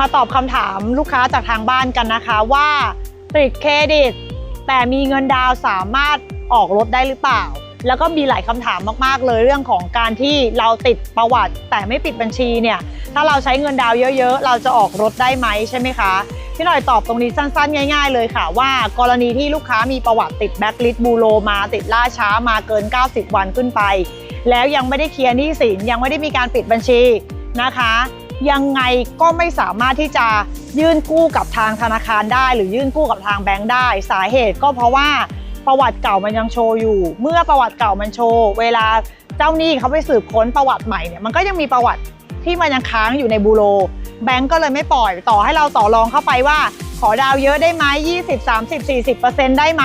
มาตอบคำถามลูกค้าจากทางบ้านกันนะคะว่าติดเครดิต แต่มีเงินดาวสามารถออกรถได้หรือเปล่า แล้วก็มีหลายคำถามมากๆ เลยเรื่องของการที่เราติดประวัติ แต่ไม่ปิดบัญชีเนี่ย ถ้าเราใช้เงินดาวเยอะๆ เราจะออกรถได้ไหมใช่ไหมคะพี่หน่อยตอบตรงนี้สั้นๆ ง่าย ๆ เลยค่ะ ว่ากรณีที่ลูกค้ามีประวัติติดแบ็คลิสต์บูโรมาติดล่าช้ามาเกิน 90 วันขึ้นไป แล้วยังไม่ได้เคลียร์หนี้สินยังไม่ได้มีการปิดบัญชีนะคะ ยังไงก็ไม่สามารถที่จะยื่นกู้กับทางธนาคารได้ หรือยื่นกู้กับทางแบงก์ได้ สาเหตุก็เพราะว่าประวัติเก่ามันยังโชว์อยู่ เมื่อประวัติเก่ามันโชว์ เวลาเจ้าหนี้เขาไปสืบค้นประวัติใหม่เนี่ยมันก็ยังมีประวัติที่มันยังค้างอยู่ในบูโรแบงก์ก็เลยไม่ปล่อยต่อให้เราต่อรองเข้าไปว่า ขอดาวเยอะได้ไหม20 30 40 ได้ไหม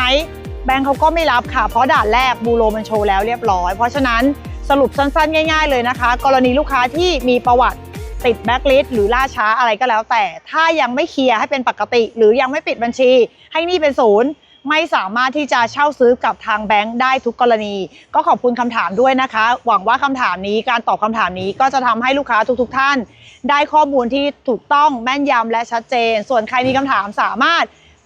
แบงก์เขาก็ไม่รับค่ะ เพราะด่านแรกบูโรมันโชว์แล้วเรียบร้อย เพราะฉะนั้นสรุปสั้นๆ ง่าย ๆ เลยนะคะ กรณีลูกค้าที่มีประวัติ ติดแบ็กลิสต์หรือล่าช้าอะไรก็แล้วแต่ ถ้ายังไม่เคลียร์ให้เป็นปกติ หรือยังไม่ปิดบัญชี ให้นี่เป็นศูนย์ไม่สามารถที่จะเช่าซื้อกับทางแบงค์ได้ทุกกรณี ก็ขอบคุณคำถามด้วยนะคะ หวังว่าคำถามนี้การตอบคำถามนี้ก็จะทำให้ลูกค้าทุกๆท่าน ได้ข้อมูลที่ถูกต้องแม่นยำและชัดเจน ส่วนใครมีคำถามสามารถ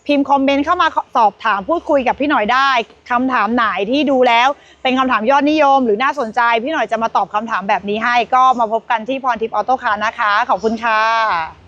พิมพ์คอมเมนต์เข้ามาสอบถามพูดคุยกับพี่หน่อยได้คำถามไหนที่ดูแล้ว เป็นคำถามยอดนิยม หรือน่าสนใจ พี่หน่อยจะมาตอบคำถามแบบนี้ให้ก็มาพบกันที่พรทิพย์ออโต้คาร์นะคะ ขอบคุณค่ะ